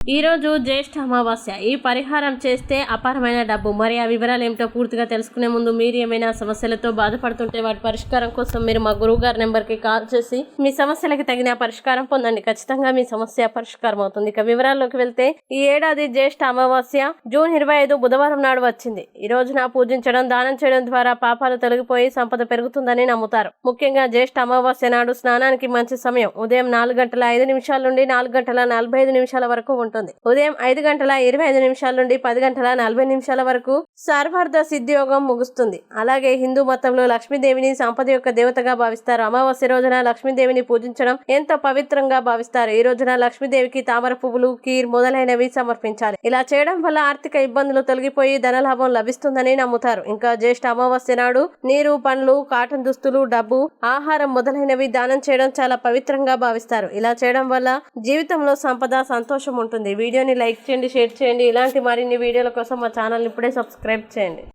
ఈరోజు జ్యేష్ఠ అమావాస్య. ఈ పరిహారం చేస్తే అపారమైన డబ్బు. మరి ఆ వివరాలు ఏమిటో పూర్తిగా తెలుసుకునే ముందు మీరు ఏమైనా సమస్యలతో బాధపడుతుంటే వాటి పరిష్కారం కోసం మీరు మా గురువు గారి నెంబర్కి కాల్ చేసి మీ సమస్యలకి తగిన పరిష్కారం పొందండి. ఖచ్చితంగా మీ సమస్య పరిష్కారం అవుతుంది. ఇక వివరాల్లోకి వెళ్తే ఈ ఏడాది జ్యేష్ఠ అమావాస్య జూన్ ఇరవై ఐదు బుధవారం నాడు వచ్చింది. ఈ రోజున పూజించడం దానం చేయడం ద్వారా పాపాలు తొలగిపోయి సంపద పెరుగుతుందని నమ్ముతారు. ముఖ్యంగా జ్యేష్ఠ అమావాస్య నాడు స్నానానికి మంచి సమయం. ఉదయం నాలుగు గంటల ఐదు నిమిషాల నుండి నాలుగు గంటల నలభై ఐదు నిమిషాల వరకు ఉంటుంది ఉదయం ఐదు గంటల ఇరవై ఐదు నిమిషాల నుండి పది గంటల నలభై నిమిషాల వరకు సర్వార్థ సిద్ధియోగం ముగుస్తుంది. అలాగే హిందూ మతంలో లక్ష్మీదేవిని సంపద యొక్క దేవతగా భావిస్తారు. అమావాస్య రోజున లక్ష్మీదేవిని పూజించడం ఎంతో పవిత్రంగా భావిస్తారు. ఈ రోజున లక్ష్మీదేవికి తామర పువ్వులు కీర్ మొదలైనవి సమర్పించాలి. ఇలా చేయడం వల్ల ఆర్థిక ఇబ్బందులు తొలగిపోయి ధనలాభం లభిస్తుందని నమ్ముతారు. ఇంకా జ్యేష్ఠ అమావాస్య నాడు నీరు పండ్లు కాటన్ దుస్తులు డబ్బు ఆహారం మొదలైనవి దానం చేయడం చాలా పవిత్రంగా భావిస్తారు. ఇలా చేయడం వల్ల జీవితంలో సంపద సంతోషం ఉంటుంది. వీడియోని లైక్ చేయండి షేర్ చేయండి. ఇలాంటి మరిన్ని వీడియోల కోసం మా ఛానల్ని ఇప్పుడే సబ్స్క్రైబ్ చేయండి.